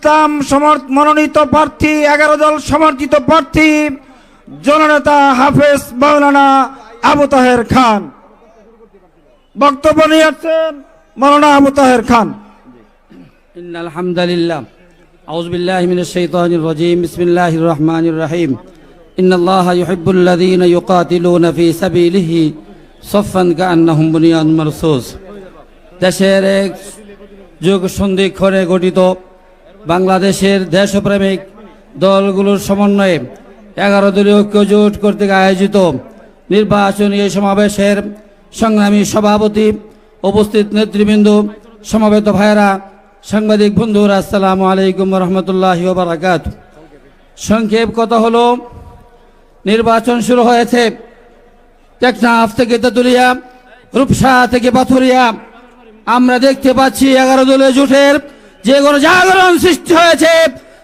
ইসলাম সমর্থ মনোনীত প্রার্থী এগারো দল সমর্থিত প্রার্থী জননেতা হাফেজ মাওলানা আবু তাহের খান বক্তব্য নিয়ে আসছেন মাওলানা আবু তাহের খান إن الحمد لله أعوذ بالله من الشيطان الرجيم بسم الله الرحمن الرحيم إن الله يحب الذين يقاتلون في سبيله صفا كأنهم بنيان مرصوص দেশের এক যুগ সন্ধিক্ষণে গঠিত বাংলাদেশের দেশপ্রেমিক দলগুলোর সমন্বয়ে এগারো দলীয় ঐক্য জোট কর্তৃক আয়োজিত নির্বাচনী সমাবেশের সংগ্রামী সভাপতি উপস্থিত নেতৃবৃন্দ, সমবেত ভাইয়েরা, সাংবাদিক বন্ধুরা, আসসালামু আলাইকুম রহমতুল্লাহ বারাকাত সংক্ষেপ কথা হলো, নির্বাচন শুরু হয়েছে টেকনাফ থেকে তেতুলিয়া, রূপসা থেকে পাথুরিয়া। আমরা দেখতে পাচ্ছি এগারো দলীয় জোটের যে কোনো জাগরণ সৃষ্টি হয়েছে,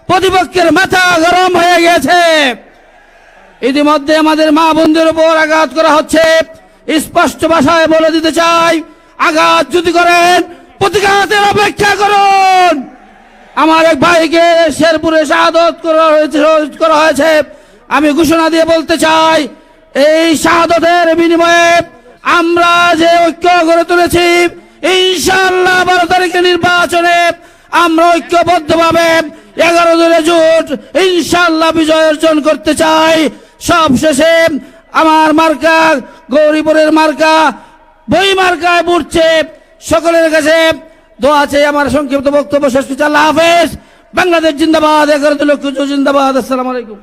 প্রতিপক্ষের মাথা গরম হয়ে গেছে। ইতিমধ্যে আমাদের মা বোনদের উপর আঘাত করা হচ্ছে। স্পষ্ট ভাষায় বলে দিতে চাই, আঘাত যদি করেন, প্রতিঘাতের অপেক্ষা করুন। আমার এক ভাইকে শেরপুরে শাহাদত করা হয়েছে করা হয়েছে। আমি ঘোষণা দিয়ে বলতে চাই, এই শাহাদতের বিনিময়ে আমরা যে ঐক্য গড়ে তুলেছি, ইনশাআল্লাহ বারো তারিখে নির্বাচনে আমরা ঐক্যবদ্ধভাবে এগারো দলের জোট ইনশাআল্লাহ বিজয় অর্জন করতে চাই। সব শেষে আমার মার্কা, গৌরীপুরের মার্কা, বই মার্কায় বুটছে সকলের কাছে। দোয়া আছে আমার সংক্ষিপ্ত বক্তব্য শেষ করছি। আল্লাহ হাফেজ। বাংলাদেশ জিন্দাবাদ। এগারো লক্ষ জিন্দাবাদ। আসসালামু আলাইকুম।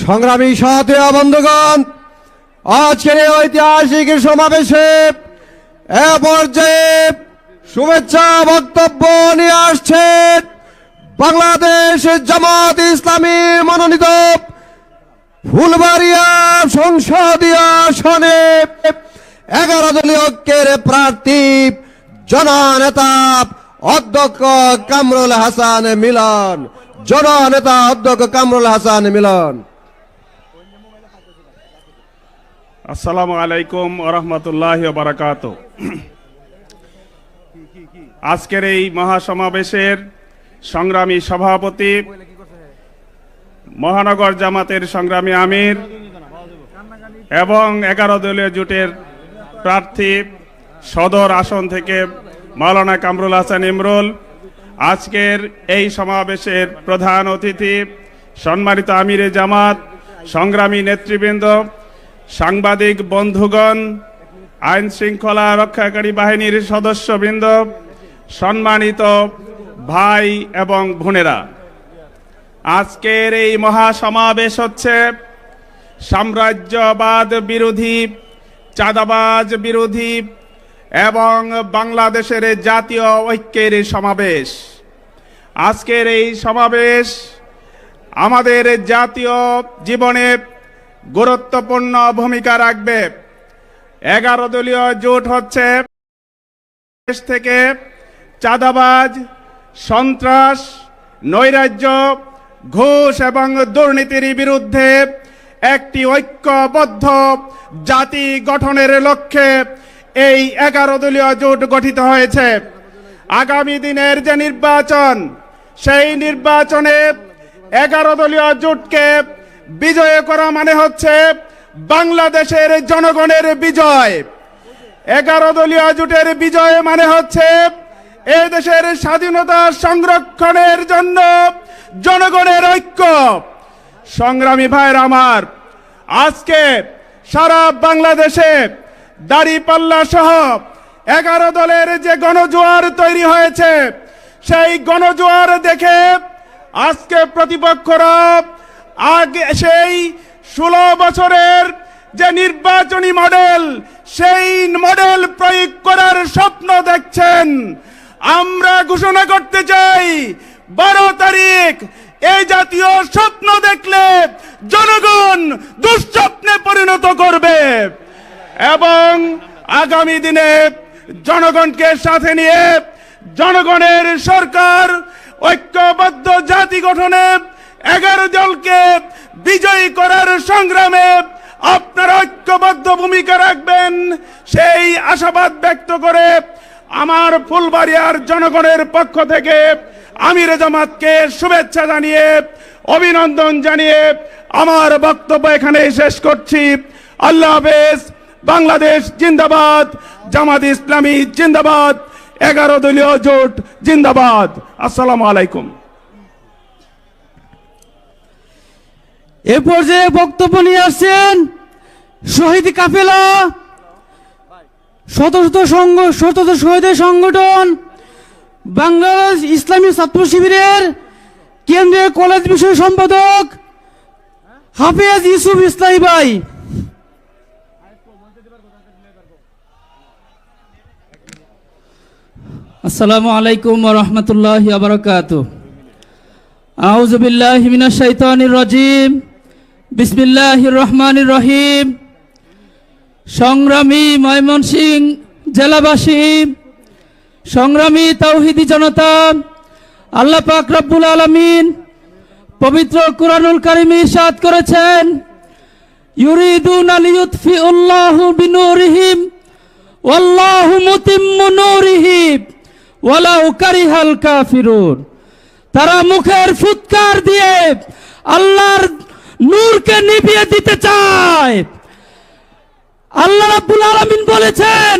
সংগ্রামী সাথে বন্ধুগণ আজকের এই ঐতিহাসিক সমাবেশে এ পর্যায়ে শুভেচ্ছা বক্তব্য নিয়ে আসছেন বাংলাদেশ জামাত ইসলামী মনোনীত ফুলবাড়িয়া সংসদীয় আসনে এগারো দলীয় ঐক্যের প্রার্থী জননেতা অধ্যক্ষ কামরুল হাসান মিলন। জননেতা অধ্যক্ষ কামরুল হাসান মিলন। আসসালামু আলাইকুম ওরহমতুল্লাহ বারাকাত আজকের এই মহাসমাবেশের সংগ্রামী সভাপতি মহানগর জামাতের সংগ্রামী আমির এবং এগারো দলীয় জোটের প্রার্থী সদর আসন থেকে মাওলানা কামরুল হাসান ইমরুল, আজকের এই সমাবেশের প্রধান অতিথি সম্মানিত আমিরে জামাত, সংগ্রামী নেতৃবৃন্দ সাংবাদিক, বন্ধুগণ, আইন শৃঙ্খলা রক্ষাকারী বাহিনীর সদস্যবৃন্দ, সম্মানিত ভাই এবং বোনেরা, আজকের এই মহাসমাবেশ হচ্ছে সাম্রাজ্যবাদ বিরোধী, চাঁদাবাজ বিরোধী এবং বাংলাদেশের জাতীয় ঐক্যের সমাবেশ। আজকের এই সমাবেশ আমাদের জাতীয় জীবনে গুরুত্বপূর্ণ ভূমিকা রাখবে। এগারো দলীয় জোট হচ্ছে দেশ থেকে চাঁদাবাজ, সন্ত্রাস, নৈরাজ্য, ঘুষ এবং দুর্নীতির বিরুদ্ধে একটি ঐক্যবদ্ধ জাতি গঠনের লক্ষ্যে এই এগারো দলীয় জোট গঠিত হয়েছে। আগামী দিনের যে নির্বাচন, সেই নির্বাচনে এগারো দলীয় জোটকে বিজয় করা মানে হচ্ছে বাংলাদেশের জনগণের বিজয়। এগারো দলীয় জোটের বিজয় মানে হচ্ছে এই দেশের স্বাধীনতা সংরক্ষণের জন্য জনগণের ঐক্য। সংগ্রামী ভাইয়ের আমার, আজকে সারা বাংলাদেশে দাড়িপাল্লা সহ এগারো দলের যে গণজোয়ার তৈরি হয়েছে, সেই গণজোয়ার দেখে আজকে প্রতিপক্ষরা আগে সেই ষোলো বছরের যে নির্বাচনী মডেল, সেই মডেল প্রয়োগ করার স্বপ্ন দেখছেন। আমরা ঘোষণা করতে চাই, বারো তারিখ এই জাতীয় স্বপ্ন দেখলে জনগণ দুঃস্বপ্নে পরিণত করবে। এবং আগামী দিনে জনগণকে সাথে নিয়ে জনগণের সরকার, ঐক্যবদ্ধ জাতি গঠনে এগারো দলকে বিজয়ী করার সংগ্রামে আপনারা ঐক্যবদ্ধ ভূমিকা রাখবেন। সেই আশাবাদ ব্যক্ত করে আমার ফুলবাড়িয়ার জনগণের পক্ষ থেকে আমির জামাতকে শুভেচ্ছা জানিয়ে, অভিনন্দন জানিয়ে আমার বক্তব্য এখানে শেষ করছি। আল্লাহ হাফেজ, বাংলাদেশ জিন্দাবাদ, জামাত ইসলামী জিন্দাবাদ, এগারো দলীয় জোট জিন্দাবাদ। আসসালামু আলাইকুম। এ পর্যায়ে বক্তব্য নিয়ে আসছেন শহীদ কাফেলা, শত শত সংঘ শত শহীদের সংগঠন, বাংলাদেশ ইসলামী ছাত্র শিবিরের কেন্দ্রীয় কলেজ বিষয় সম্পাদক হাফিজ ইউসুফ ইসলামী ভাই। আসসালামু আলাইকুম রহমতুল্লাহ বারকাত আউযু বিল্লাহি মিনাশ শাইতানির রাজিম। বিসমিল্লাহির রহমানির রহিম। সংগ্রামী ময়মনসিং জেলাবাসী, সংগ্রামী তাওহিদি জনতা, আল্লাহ পাক রব্বুল আলামিন পবিত্র কুরআনুল কারীমে ইরশাদ করেছেন। ইউরিদুন লিইউতফিউল্লাহু বিনুরিহিম, ওয়াল্লাহু মুতিম্মু নূরিহি ওয়ালাউ কারিহাল কাফিরুন। তারা মুখের ফুৎকার দিয়ে আল্লাহর নূরকে নিভিয়ে দিতে চায়। আল্লাহ রাব্বুল আলামিন বলেছেন,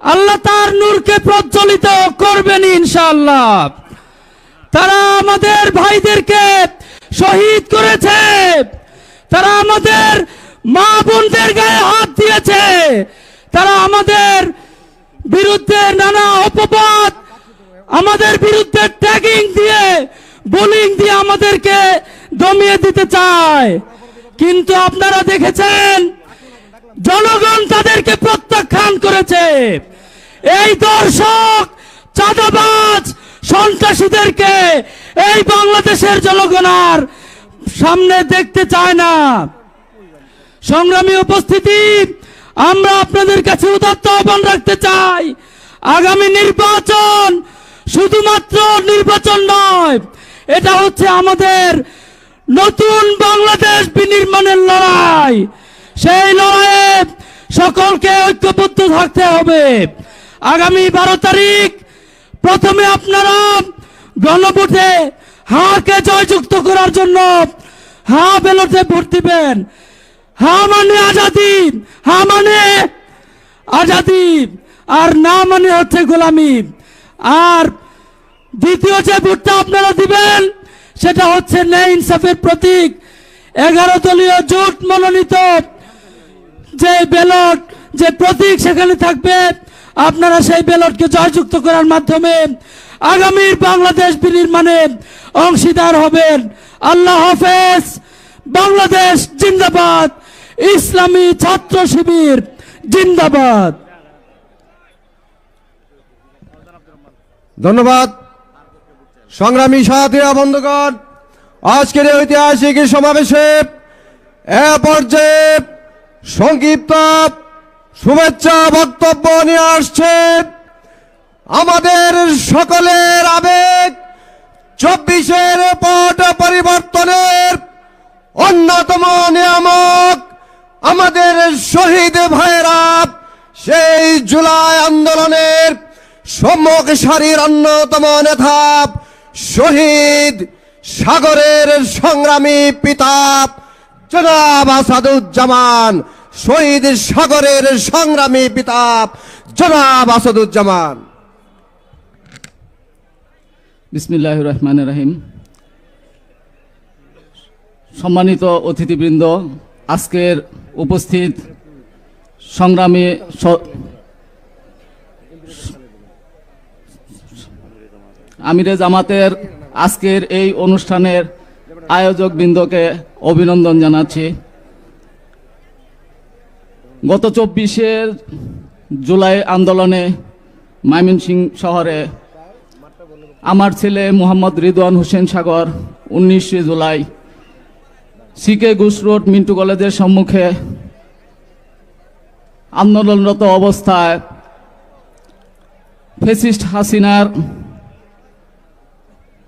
আল্লাহ তার নূরকে প্রজ্বলিত করবেন ইনশাআল্লাহ। তারা আমাদের ভাইদেরকে শহীদ করেছে। তারা আমাদের মা বোনদের গায়ে হাত দিয়েছে। তারা আমাদের বিরুদ্ধে নানা অপবাদ, আমাদের বিরুদ্ধে ট্যাগিং দিয়ে, বোলিং দিয়ে আমাদেরকে দমিয়ে দিতে চায়। কিন্তু আপনারা দেখেছেন, জনগণ তাদেরকে প্রত্যাখ্যান করেছে। এই দর্শক, চাঁদাবাজ, সন্ত্রাসীদেরকে এই বাংলাদেশের জনগণ আর সামনে দেখতে চায় না। সংগ্রামী উপস্থিতি, আমরা আপনাদের কাছে উদাত্ত আহ্বান রাখতে চাই। আগামী নির্বাচন শুধুমাত্র নির্বাচন নয়, এটা হচ্ছে আমাদের নতুন বাংলাদেশ বিনির্মাণের লড়াই। সেই লড়াইয়ে সকলকে ঐক্যবদ্ধ থাকতে হবে। আগামী বারো তারিখ প্রথমে আপনারা গণভোটে হাকে জয়যুক্ত করার জন্য হা বেলটে ভোট দিবেন। হা মানে আজাদি, হা মানে আজাদি, আর না মানে হচ্ছে গোলামি। আর দ্বিতীয় যে ভোটটা আপনারা দিবেন সেটা হচ্ছে ন্যায় ইনসাফের প্রতীক। এগারো দলীয় জোট মনোনীত। যে ব্যালট, যে প্রতীক সেখানে থাকবে। আপনারা সেই ব্যালটকে জয়যুক্ত করার মাধ্যমে আগামীর বাংলাদেশ বিনির্মাণে অংশীদার হবেন। আল্লাহ হাফেজ। বাংলাদেশ জিন্দাবাদ। ইসলামী ছাত্র শিবির জিন্দাবাদ। ধন্যবাদ। সংগ্রামী সাথীরা, বন্ধুগণ, আজকের ঐতিহাসিক সমাবেশে এ পর্যায়ে সংক্ষিপ্ত শুভেচ্ছা বক্তব্য নিয়ে আসছে আমাদের সকলের আবেগ। চব্বিশের পট পরিবর্তনের অন্যতম নিয়ামক আমাদের শহীদ ভাইরা সেই জুলাই আন্দোলনের সম্মুখ সারির অন্যতম নেতা শহীদ সাগরের সংগ্রামী পিতা জনাব আসাদুজ্জামান, শহীদ সাগরের সংগ্রামী পিতা জনাব আসাদুজ্জামান। বিসমিল্লাহ রহমান রহিম। সম্মানিত অতিথিবৃন্দ, আজকের উপস্থিত সংগ্রামী আমিরে জামাতের আজকের এই অনুষ্ঠানের আয়োজক বৃন্দকে অভিনন্দন জানাচ্ছি। গত চব্বিশে জুলাই আন্দোলনে ময়মনসিং শহরে আমার ছেলে মোহাম্মদ রিদওয়ান হোসেন সাগর উনিশে July C K Ghosh road Mintu কলেজের সম্মুখে আন্দোলনরত অবস্থায় ফেসিস্ট হাসিনার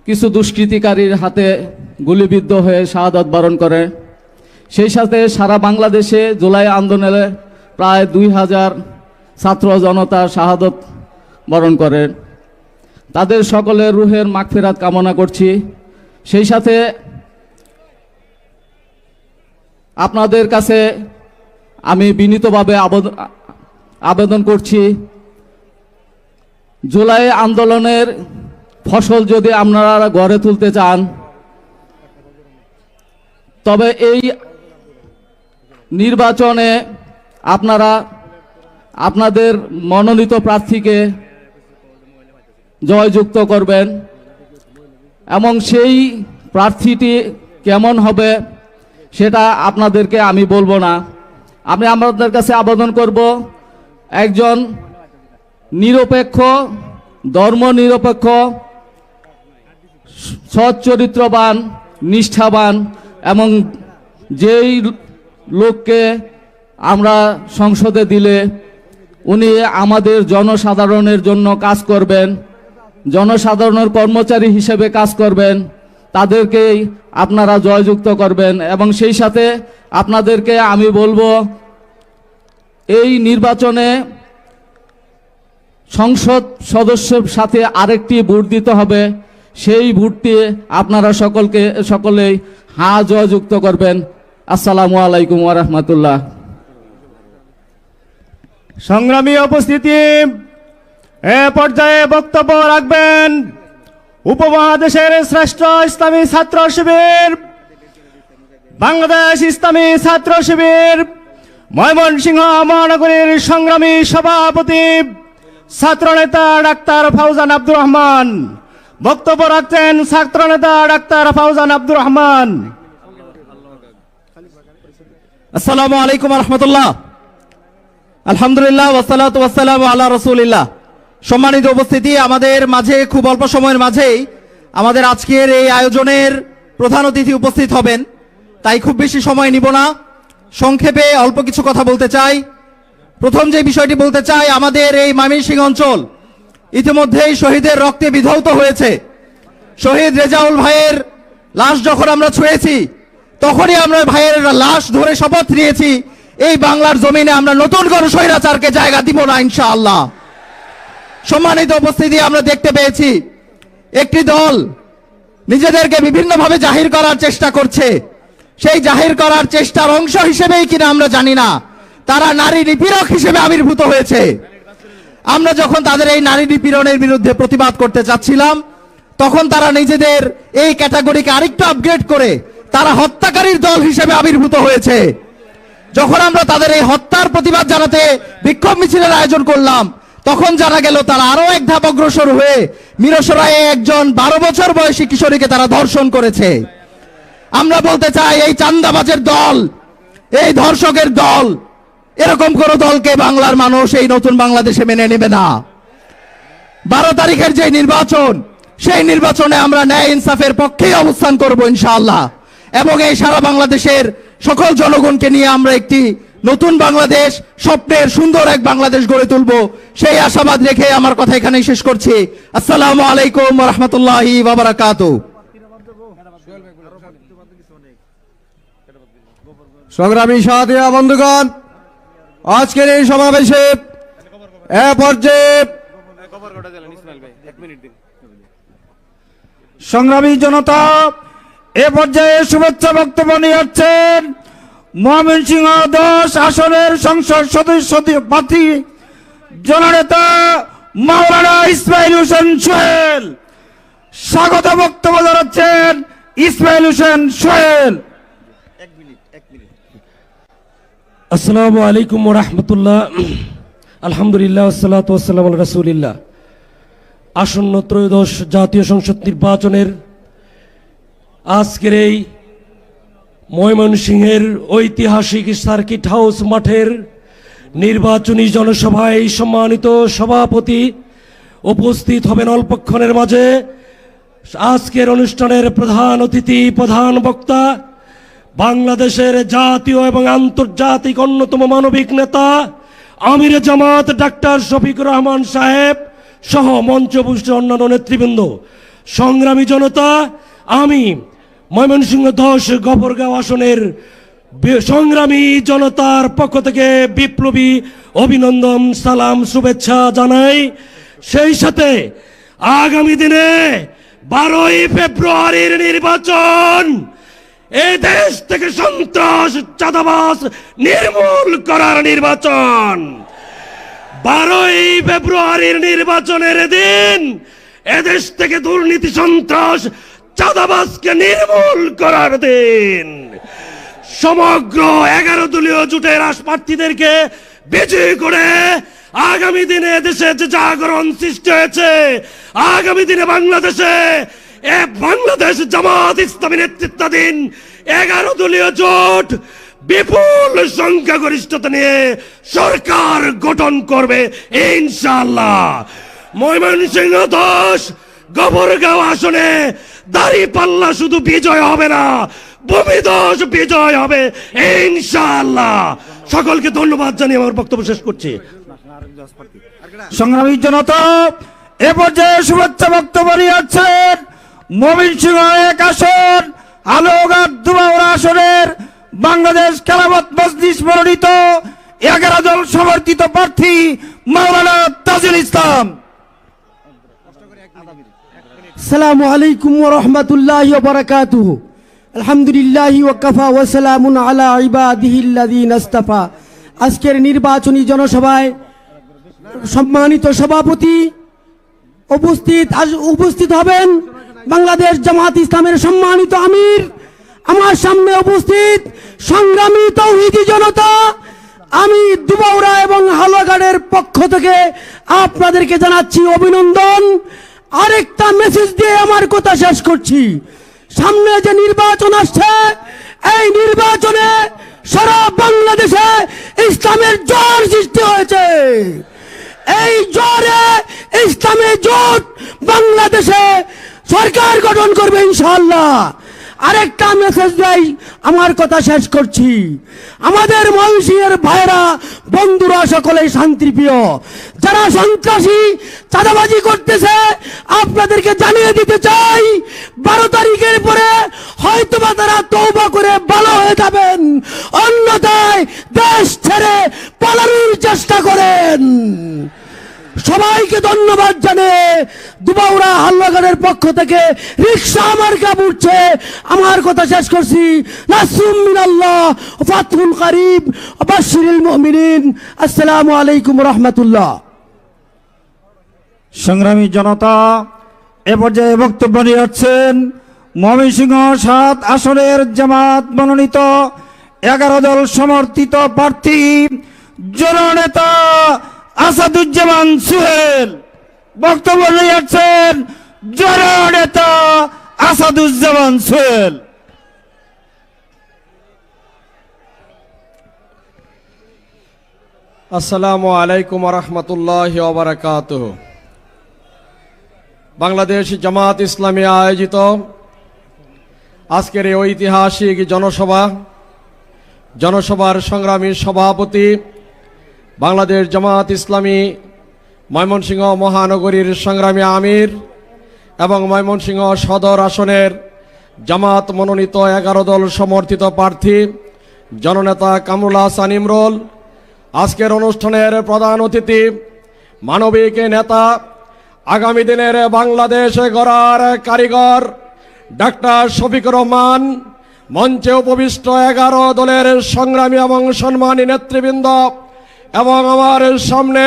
কিছু দুষ্কৃতিকারীর হাতে গুলিবিদ্ধ হয়ে শাহাদত বরণ করে। সেই সাথে সারা বাংলাদেশে জুলাই আন্দোলনে প্রায় দুই হাজার ছাত্র জনতা শাহাদত বরণ করেন তাদের সকলের রুহের মাগফিরাত কামনা করছি। সেই সাথে আপনাদের কাছে আমি বিনীতভাবে আবেদন করছি। জুলাই আন্দোলনের ফসল যদি আপনারা গড়ে তুলতে চান, তবে এই নির্বাচনে আপনারা আপনাদের মনোনীত প্রার্থীকে জয়যুক্ত করবেন এবং সেই প্রার্থীটি কেমন হবে সেটা আপনাদেরকে আমি বলব না। আমি আমাদের কাছে আবেদন করব, একজন নিরপেক্ষ ধর্ম নিরপেক্ষ সৎ চরিত্রবান নিষ্ঠাবান এবং যেই লোককে আমরা সংসদে দিলে উনি আমাদের জনসাধারণের জন্য কাজ করবেন, জনসাধারণের কর্মচারী হিসেবে কাজ করবেন, তাদেরকেই আপনারা জয়যুক্ত করবেন এবং সেই সাথে আপনাদেরকে আমি বলব, এই নির্বাচনে সংসদ সদস্যের সাথে আরেকটি ভোট দিতে হবে। সেই ভোটটি আপনারা সকলকে, সকলেই হা জয়যুক্ত করবেন। আসসালামু আলাইকুম ওরহমতুল্লাহ সংগ্রামী উপস্থিতি, এ পর্যায়ে বক্তব্য রাখবেন উপমহাদেশের শ্রেষ্ঠ ইসলামী ছাত্র শিবির, বাংলাদেশ ইসলামী ছাত্র শিবির, ময়মনসিংহ মহানগরীর সংগ্রামী সভাপতি, ছাত্রনেতা ডাক্তার ফাউজান আব্দুর রহমান। বক্তব্য রাখছেন ছাত্রনেতা ডাক্তার ফাউজান আব্দুর রহমান। আসসালামু আলাইকুম রহমতুল্লাহ আলহামদুলিল্লাহ ওয়াসালাত ওয়াসালাম আল্লাহ রসুলিল্লাহ। সম্মানিত উপস্থিতি আমাদের মাঝে, খুব অল্প সময়ের মাঝেই আমাদের আজকের এই আয়োজনের প্রধান অতিথি উপস্থিত হবেন। তাই খুব বেশি সময় নিব না। সংক্ষেপে অল্প কিছু কথা বলতে চাই। প্রথম যে বিষয়টি বলতে চাই, আমাদের এই ময়মনসিংহ অঞ্চল ইতিমধ্যেই শহীদের রক্তে বিধৌত হয়েছে। শহীদ রেজাউল ভাইয়ের লাশ যখন আমরা ছুঁয়েছি, তখনই আমরা ভাইয়ের লাশ ধরে শপথ নিয়েছি, এই বাংলার জমিনে আমরা নতুন করে স্বৈরাচারকে জায়গা দিব না ইনশাআল্লাহ। সম্মানিত উপস্থিতি, আমরা দেখতে পেয়েছি, একটি দল নিজেদেরকে বিভিন্নভাবে জাহির করার চেষ্টা করছে। সেই জাহির করার চেষ্টার অংশ হিসেবেই কিনা আমরা জানি না। তারা নারী নিপীড়ক হিসেবে আবির্ভূত হয়েছে। আমরা যখন তাদের এই নারী নিপীড়নের বিরুদ্ধে প্রতিবাদ করতে চাচ্ছিলাম, তখন তারা নিজেদের এই ক্যাটাগরিকে আরেকটু আপগ্রেড করে তারা হত্যাকারীর দল হিসেবে আবির্ভূত হয়েছে। যখন আমরা তাদের এই হত্যার প্রতিবাদ জানাতে বিক্ষোভ মিছিলের আয়োজন করলাম, তখন জানা গেল তারা আরও এক ধাপ অগ্রসর হয়ে মিরসরায়ে একজন বারো বছর বয়সী কিশোরীকে তারা ধর্ষণ করেছে। আমরা বলতে চাই, এই চান্দাবাজের দল, এই ধর্ষকের দল এরকম কোন দলকে বাংলার মানুষ এই নতুন বাংলাদেশে মেনে নেবে না। বারো তারিখের যে নির্বাচন, সেই নির্বাচনে আমরা ন্যায় ইনসাফের পক্ষেই অবস্থান করব ইনশাআল্লাহ। এবং এই সারা বাংলাদেশের সকল জনগণকে নিয়ে আমরা একটি নতুন বাংলাদেশ, স্বপ্নের সুন্দর এক বাংলাদেশ গড়ে তুলব, সেই আশাবাদ রেখে আমার কথা এখানেই শেষ করছি। আসসালামু আলাইকুম রহমতুল্লাহি বাবারাকাতু সংগ্রামী সাথী, বন্ধুগণ আজকের এই সমাবেশে সংগ্রামী জনতা এ পর্যায়ে শুভেচ্ছা বক্তব্য নিয়ে যাচ্ছেন ময়মনসিংহ দশ আসনের সংসদ সদস্য প্রার্থী জননেতা মাওলানা ইসমাইল হোসেন সোহেল। স্বাগত বক্তব্য জানাচ্ছেন ইসমাইল হোসেন সোহেল। আসসালামু আলাইকুম রহমতুল্লাহ। আলহামদুলিল্লাহ সাল্লাত ওয়াসালাম রাসুলিল্লাহ। আসন্ন ত্রয়োদশ জাতীয় সংসদ নির্বাচনের আজকের এই ময়মনসিংহের ঐতিহাসিক সার্কিট হাউস মাঠের নির্বাচনী জনসভায় সম্মানিত সভাপতি উপস্থিত হবেন অল্পক্ষণের মাঝে। আজকের অনুষ্ঠানের প্রধান অতিথি, প্রধান বক্তা বাংলাদেশের জাতীয় এবং আন্তর্জাতিক অন্যতম মানবিক নেতা আমির জামাত ডাক্তার শফিকুর রহমান সাহেব সহ মঞ্চপুষ্ট অন্যান্য নেতৃবৃন্দ। সংগ্রামী জনতা, আমি ময়মনসিংহ দশ গফরগাঁও আসনের সংগ্রামী জনতার পক্ষ থেকে বিপ্লবী অভিনন্দন, সালাম, শুভেচ্ছা জানাই। সেই সাথে আগামী দিনে বারোই ফেব্রুয়ারির নির্বাচন! এই দেশ থেকে সন্ত্রাস চাঁদাবাস নির্মূল করার নির্বাচন। বারোই ফেব্রুয়ারির নির্বাচনের দিন এদেশ থেকে দুর্নীতি, সন্ত্রাস চাঁদাবাসকে নির্মূল করার দিন। সমগ্র এগারো দলীয় জোটের প্রার্থীদেরকে বিজয়ী করে আগামী দিনে দেশে যে জাগরণ সৃষ্টি হয়েছে, আগামী দিনে বাংলাদেশে এ বাংলাদেশ জামাত ইসলামী নেতৃত্বাধীন এগারো দলীয় জোট বিপুল সংখ্যাগরিষ্ঠতা নিয়ে সরকার গঠন করবে ইনশাল্লাহ ময়মনসিংহ দোষ গোবরগাঁও আসনে দাড়ি পাল্লা শুধু বিজয় হবে না, ভূমি ভূমিদোষ বিজয় হবে, ইনশাআল্লাহ। সকলকে ধন্যবাদ জানিয়ে আমার বক্তব্য শেষ করছি। সংগ্রামী জনতা, এ পর্যায়ে শুভেচ্ছা বক্তব্য নিয়ে ময়মনসিংহ এক আসন আলোঘাট দুবাউরা বাংলাদেশ খেলাফত মজলিস মনোনীত এগারো জন সমর্থিত প্রার্থী মাওলানা তাজুল ইসলাম। সালাম আলাইকুম রহমতুল্লাহ বরকাত আলহামদুলিল্লাহ ওকাফা ওসালামুন আলা ইবাদিহিল্লাদিন আস্তাফা। আজকের নির্বাচনী জনসভায় সম্মানিত সভাপতি উপস্থিত আজ উপস্থিত হবেন বাংলাদেশ জামাত ইসলামের সম্মানিত আমির, আমার সামনে উপস্থিত সংগ্রামী তৌহিদি জনতা, আমি দুবাউরা এবং হালুয়াঘাটের পক্ষ থেকে আপনাদেরকে জানাচ্ছি অভিনন্দন। আরেকটা মেসেজ দিয়ে আমার কথা শেষ করছি। সামনে যে নির্বাচন আসছে, এই নির্বাচনে সারা বাংলাদেশে ইসলামের জোর সৃষ্টি হয়েছে। এই জ্বরে ইসলামী জোট বাংলাদেশে সরকার গঠন করবে ইনশাআল্লাহ। আরেকটা মেসেজ দেই, আমার কথা শেষ করছি। আমাদের ময়মনসিংহের ভাইরা বন্ধুরা সকলেই শান্তিপ্রিয়। যারা সন্ত্রাসী, চাঁদাবাজি করতেছে, আপনাদেরকে জানিয়ে দিতে চাই, বারো তারিখের পরে হয়তোবা তারা তৌবা করে ভালো হয়ে যাবেন। অন্যথায় দেশ ছেড়ে পালানোর চেষ্টা করেন। সবাইকে ধন্যবাদ জানিয়ে দুবাউরা হাল্লাগারের পক্ষ থেকে রিক্সা আমার কাপড়ছে আমার কথা শেষ করছি। নাসরুম মিনাল্লাহ ফাতহুল কারিব বাশিরুল মুমিনিন। আসসালামু আলাইকুম রহমতুল্লাহ। সংগ্রামী জনতা, এ পর্যায়ে বক্তব্য নিয়ে যাচ্ছেন ময়মনসিংহ সাত আসনের জামাত মনোনীত এগারো দল সমর্থিত প্রার্থী জননেতা আসাদুজ্জামান সুহেল। বক্তব্য নিয়ে যাচ্ছেন জননেতা আসাদুজ্জামান সুহেল। আসসালামু আলাইকুম রহমতুল্লাহ ওবরাকাত বাংলাদেশ জামাত ইসলামী আয়োজিত আজকের এই ঐতিহাসিক জনসভা, জনসভার সংগ্রামী সভাপতি বাংলাদেশ জামাত ইসলামী ময়মনসিংহ মহানগরীর সংগ্রামী আমির এবং ময়মনসিংহ সদর আসনের জামাত মনোনীত এগারো দল সমর্থিত প্রার্থী জননেতা কামরুল হাসান ইমরুল। আজকের অনুষ্ঠানের প্রধান অতিথি মানবিক নেতা আগামী দিনের বাংলাদেশ গড়ার কারিগর ডাক্তার শফিক রহমান। মঞ্চে উপবিষ্ট এগারো দলের সংগ্রামী এবং সম্মানী নেতৃবৃন্দ এবং আমার সামনে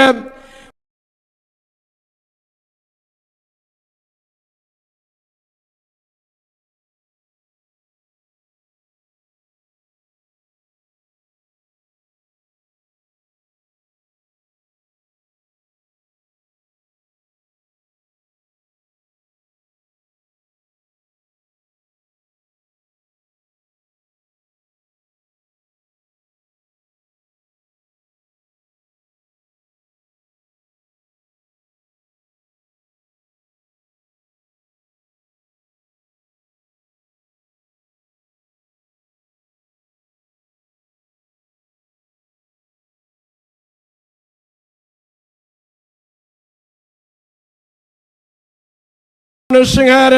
সিংহের